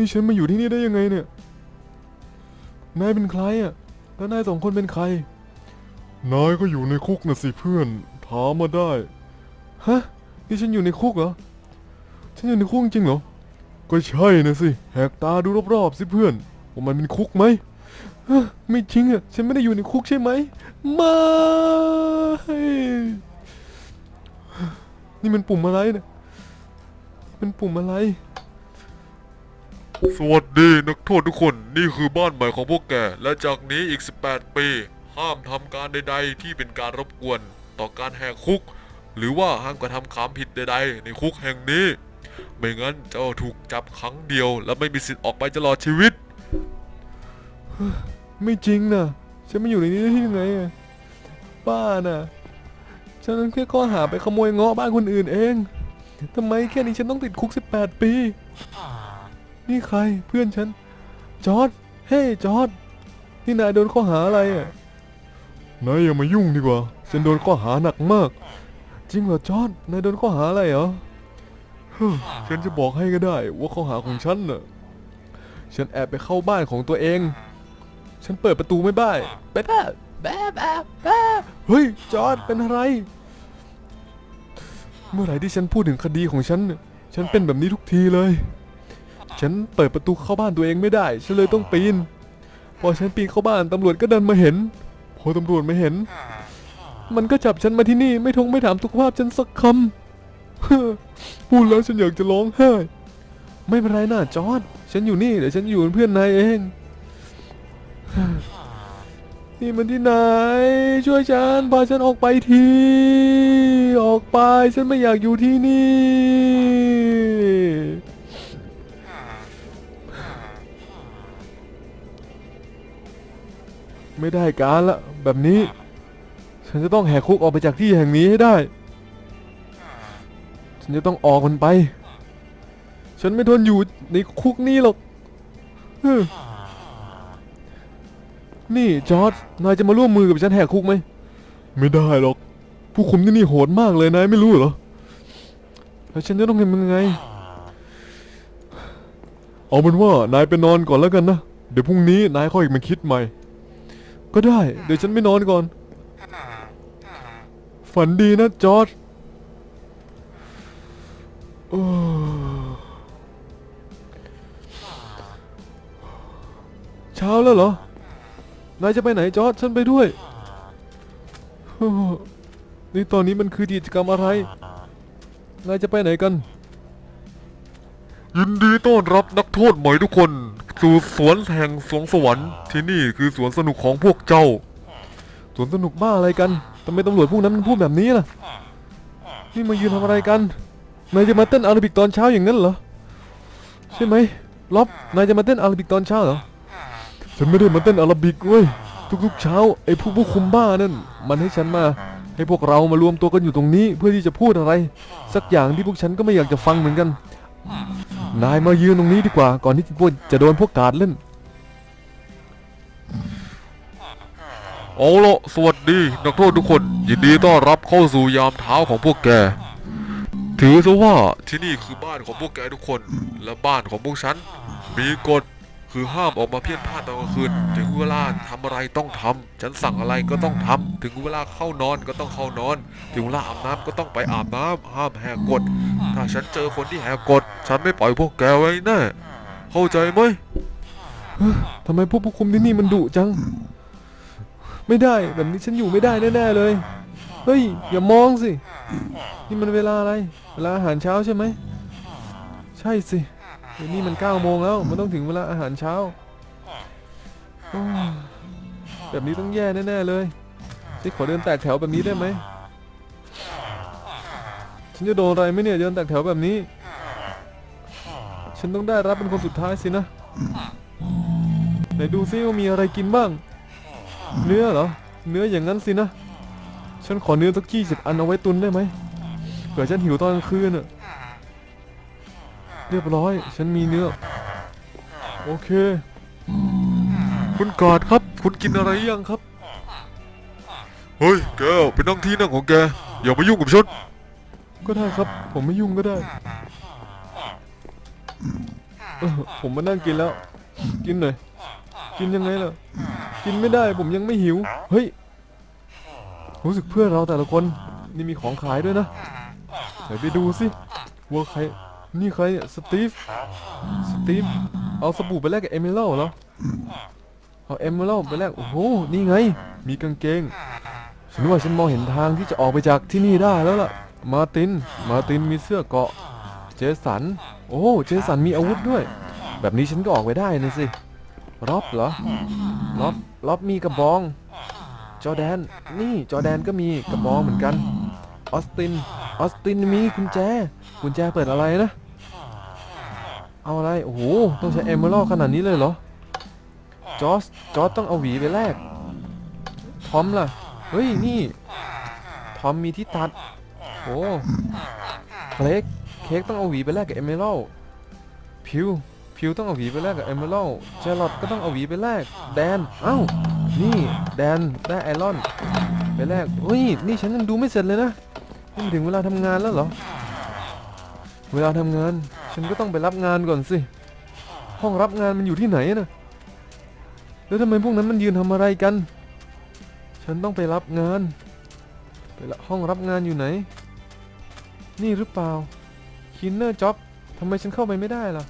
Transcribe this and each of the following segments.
นี่ฉันมาอยู่ที่นี่ได้ยังไงเนี่ย นายเป็นใครอะ แล้วนายสองคนเป็นใคร นายก็อยู่ในคุกนะสิเพื่อน ถามมาได้ ฮะ นี่ฉันอยู่ในคุกเหรอ ฉันอยู่ในคุกจริงเหรอ ก็ใช่นะสิ แหกตาดูรอบๆสิเพื่อน ว่ามันเป็นคุกไหมฮะไม่จริงอะ ฉันไม่ได้อยู่ในคุกใช่ไหม ไม่ นี่มันปุ่มอะไรเนี่ยมันปุ่มอะไร สวัสดีนักโทษทุกคนนี่คือบ้านใหม่ของพวกแก และจากนี้อีก 18 ปี ห้ามทำการใด ๆ ที่เป็นการรบกวน ต่อการแหกคุก หรือว่าห้ามกระทำความผิดใด ๆ ในคุกแห่งนี้ ไม่งั้นเจ้าถูกจับครั้งเดียว และไม่มีสิทธิ์ออกไปตลอดชีวิต ไม่จริงนะฉันมาอยู่ในนี้ได้ที่ยังไงอะบ้าน่ะฉันแค่ข้อหาไปขโมยเงาะบ้านคนอื่นเองทำไมแค่นี้ฉันต้องติดคุก 18 ปี นี่ใครเพื่อนฉัน จอร์ดเฮ้ยจอร์ดนี่นายโดนข้อหาอะไรอะนายอย่ามายุ่งดีกว่า ฉันโดนข้อหาหนักมาก จริงเหรอจอร์ดนายโดนข้อหาอะไรเหรอเฮ้อฉันจะบอกให้ก็ได้ ว่าข้อหาของฉันน่ะ ฉันแอบไปเข้าบ้านของตัวเอง ฉันเปิดประตูไม่ได้ไปแป๊บแป๊บแป๊บแป๊บเฮ้ยจอร์ดเป็นอะไร เมื่อไหร่ที่ฉันพูดถึงคดีของฉันน่ะฉันเป็นแบบนี้ทุกทีเลย ฉันเปิดประตูเข้าบ้านตัวเองไม่ได้ ฉันเลยต้องปีน พอฉันปีนเข้าบ้านตำรวจก็เดินมาเห็น พอตำรวจมาเห็น มันก็จับฉันมาที่นี่ไม่ทงไม่ถามสุขภาพฉันสักคำพูดแล้วฉันอยากจะร้องไห้ไม่เป็นไรนะจอร์ดฉันอยู่นี่เดี๋ยวฉันอยู่เป็นเพื่อนนายเอง นี่มันที่ไหน ช่วยฉันพาฉันออกไปที ออกไปฉันไม่อยากอยู่ที่นี่ ไม่ได้การละแบบนี้ ฉันจะต้องแหกคุกออกไปจากที่แห่งนี้ให้ได้ ฉันจะต้องออกมันไป ฉันไม่ทนอยู่ในคุกนี้หรอกนี่จอร์ดนายจะมาร่วมมือกับฉันแหกคุกไหมไม่ได้หรอก ผู้คุมที่นี่โหดมากเลยนายไม่รู้เหรอแล้วฉันจะต้องทำยังไง เอาเป็นว่านายไปนอนก่อนแล้วกันนะ เดี๋ยวพรุ่งนี้นายค่อยมาคิดใหม่ ก็ได้ เดี๋ยวฉันไปนอนก่อน ฝันดีนะจอร์ดโอ้เช้าแล้วเหรอ นายจะไปไหนจอร์ดฉันไปด้วยโอ้นี่ตอนนี้มันคือกิจกรรมอะไร นายจะไปไหนกัน ยินดีต้อนรับนักโทษใหม่ทุกคน สู่สวนแห่งสวงสวรรค์ที่นี่คือสวนสนุกของพวกเจ้า สวนสนุกบ้าอะไรกันทำไมตำรวจพวกนั้นมันพูดแบบนี้ล่ะ นี่มายืนทำอะไรกัน นายจะมาเต้นอาราบิกตอนเช้าอย่างนั้นเหรอ ใช่ไหมล็อบ นายจะมาเต้นอาราบิกตอนเช้าเหรอ ฉันไม่ได้มาเต้นอาราบิกเว้ย ทุกๆเช้าไอ้พวกผู้คุมบ้านั่น มันให้ฉันมา ให้พวกเรามารวมตัวกันอยู่ตรงนี้ เพื่อที่จะพูดอะไร สักอย่างที่พวกฉันก็ไม่อยากจะฟังเหมือนกัน นายมายืนตรงนี้ดีกว่า ก่อนที่พวกจะโดนพวกกาดเล่น เอาละสวัสดี นักโทษทุกคน ยินดีต้อนรับเข้าสู่ยามเท้าของพวกแก ถือซะว่าที่นี่คือบ้านของพวกแกทุกคน และบ้านของพวกฉัน มีกฎ คือห้ามออกมาเพี้ยนพลาดตอนกลางคืน ถึงเวลาทำอะไรต้องทำฉันสั่งอะไรก็ต้องทำถึงเวลาเข้านอนก็ต้องเข้านอน ถึงเวลาอาบน้ำก็ต้องไปอาบน้ำห้ามแหกกฎ ถ้าฉันเจอคนที่แหกกฎ ฉันไม่ปล่อยพวกแกไว้แน่ เข้าใจไหมทำไมพวกผู้คุมที่นี่มันดุจัง ไม่ได้แบบนี้ฉันอยู่ไม่ได้แน่ๆเลย เฮ้ย อย่ามองสิ นี่มันเวลาอะไร เวลาอาหารเช้าใช่ไหม ใช่สิ เดี๋ยวนี้มัน9ก้าโมงแล้ว มันต้องถึงเวลาอาหารเช้าโอ้ยแบบนี้ต้องแย่แน่ๆเลยฉันขอเดินแตกแถวแบบนี้ได้ไหม ฉันจะโดนอะไรไหมเนี่ยเดินแตกแถวแบบนี้ ฉันต้องได้รับเป็นคนสุดท้ายสินะ ไหนดูซิว่ามีอะไรกินบ้าง เนื้อเหรอ เนื้ออย่างนั้นสินะ ฉันขอเนื้อสักยี่สิบอันเอาไว้ตุนได้ไหมเผื่อฉันหิวตอนกลางคืนน่ะ เรียบร้อย ฉันมีเนื้อ โอเค คุณกอดครับ คุณกินอะไรยังครับ เฮ้ย แกไปนั่งที่นั่งของแก อย่ามายุ่งกับฉัน ก็ได้ครับ ผมไม่ยุ่งก็ได้เออผมมานั่งกินแล้ว กินหน่อย กินยังไงล่ะ กินไม่ได้ผมยังไม่หิว เฮ้ย รู้สึกเพื่อนเราแต่ละคน นี่มีของขายด้วยนะไหนไปดูสิว่าใคร นี่ใครเนี่ยสตีฟ สตีฟ เอาสบู่ไปแลกกับเอมิเล่เหรอ เอาเอมิเล่ไปแลก โอ้โห นี่ไง มีกางเกง ฉันว่าฉันมองเห็นทางที่จะออกไปจากที่นี่ได้แล้วล่ะ มาติน มาตินมีเสื้อเกาะ เจสัน โอ้ เจสันมีอาวุธด้วย แบบนี้ฉันก็ออกไปได้นะสิล็อบเหรอล็อบล็อบมีกระบอง จอแดน นี่จอแดนก็มีกระบองเหมือนกัน ออสติน ออสตินมีกุญแจ กุญแจเปิดอะไรนะ เอาอะไร โอ้โห ต้องใช้เอเมอรัลขนาดนี้เลยเหรอ จอสจอสต้องเอาหวีไปแลกทอมล่ะ เฮ้ย นี่ทอมมีที่ตัด โอ้เค้กเค้กต้องเอาหวีไปแลกกับเอเมอรัลพิวพิวต้องเอาหวีไปแลกกับเอเมอรัลเจลอดก็ต้องเอาหวีไปแลก แดน เอ้า นี่ แดนได้ไอรอน ไปแลกเฮ้ย นี่ฉันยังดูไม่เสร็จเลยนะนี่ถึงเวลาทำงานแล้วเหรอ เวลาทำงาน ฉันก็ต้องไปรับงานก่อนสิ ห้องรับงานมันอยู่ที่ไหนนะแล้วทำไมพวกนั้นมันยืนทำอะไรกัน ฉันต้องไปรับงาน ไปละห้องรับงานอยู่ไหน นี่หรือเปล่าคินเนอร์จ็อบทำไมฉันเข้าไปไม่ได้ล่ะ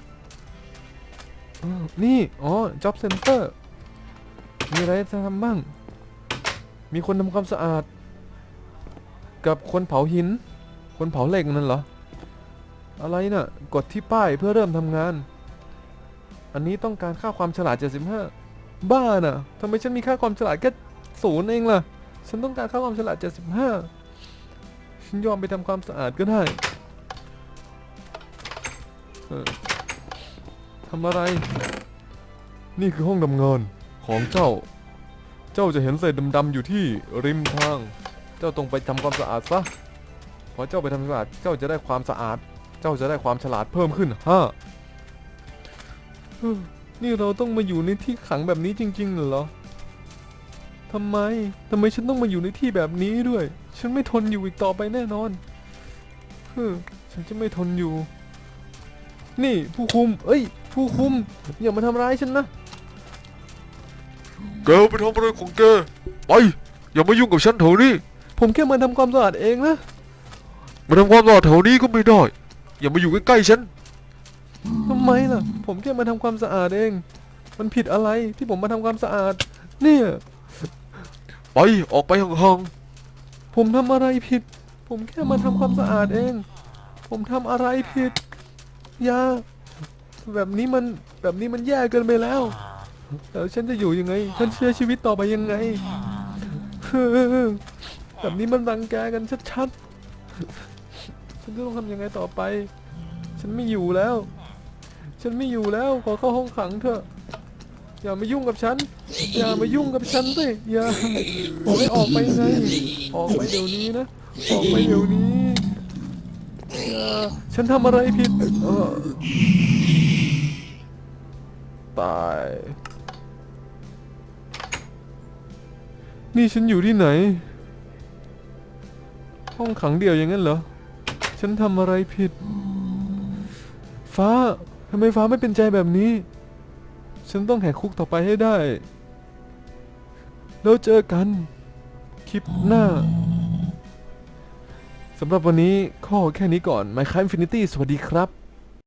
นี่ อ๋อจ็อบเซ็นเตอร์มีอะไรจะทำบ้าง มีคนทำความสะอาด กับคนเผาหิน คนเผาเหล็กนั่นเหรอ อะไรน่ะ กดที่ป้ายเพื่อเริ่มทำงาน อันนี้ต้องการค่าความฉลาด 75 บ้าน่ะทำไมฉันมีค่าความฉลาดแค่ศูนย์เองล่ะ ฉันต้องการค่าความฉลาด 75 ฉันยอมไปทำความสะอาดก็ได้ทำอะไร นี่คือห้องทำงานของเจ้า เจ้าจะเห็นเศษดำๆอยู่ที่ริมทาง เจ้าต้องไปทำความสะอาดซะพอเจ้าไปทำความสะอาด เจ้าจะได้ความสะอาด เจ้าจะได้ความฉลาดเพิ่มขึ้นห้าเฮ้อนี่เราต้องมาอยู่ในที่ขังแบบนี้จริง ๆ เหรอทำไมทำไมฉันต้องมาอยู่ในที่แบบนี้ด้วย ฉันไม่ทนอยู่อีกต่อไปแน่นอนเฮ้อฉันจะไม่ทนอยู่ นี่ผู้คุม เอ้ย ผู้คุม อย่ามาทำร้ายฉันนะแกไปทำอะไรของแกไปอย่ามายุ่งกับฉันแถวนี้ผมแค่มาทำความสะอาดเองนะมาทำความสะอาดแถวนี้ก็ไม่ได้ อย่ามาอยู่ใกล้ๆฉันทำไมล่ะ ผมแค่มาทำความสะอาดเอง มันผิดอะไรที่ผมมาทำความสะอาด เนี่ยไปออกไปห่างผมทำอะไรผิด ผมแค่มาทำความสะอาดเอง ผมทำอะไรผิดอย่าแบบนี้มันแบบนี้มันแย่เกินไปแล้วแล้วฉันจะอยู่ยังไง ฉันเชื่อชีวิตต่อไปยังไง แบบนี้มันรังแกกันชัดๆ ฉันจะต้องทำยังไงต่อไป ฉันไม่อยู่แล้ว ฉันไม่อยู่แล้ว ขอเข้าห้องขังเถอะ อย่ามายุ่งกับฉัน อย่ามายุ่งกับฉันสิ อย่าบอกให้ออกไปไงออกไปเดี๋ยวนี้นะ ออกไปเดี๋ยวนี้ อย่า ฉันทำอะไรผิดเออตาย นี่ฉันอยู่ที่ไหน ห้องขังเดี่ยวอย่างนั้นเหรอ ฉันทำอะไรผิด ฟ้าทำไมฟ้าไม่เป็นใจแบบนี้ ฉันต้องแหกคุกต่อไปให้ได้ แล้วเจอกัน คลิปหน้าสำหรับวันนี้ข้อแค่นี้ก่อน Minecraft Infinity สวัสดีครับ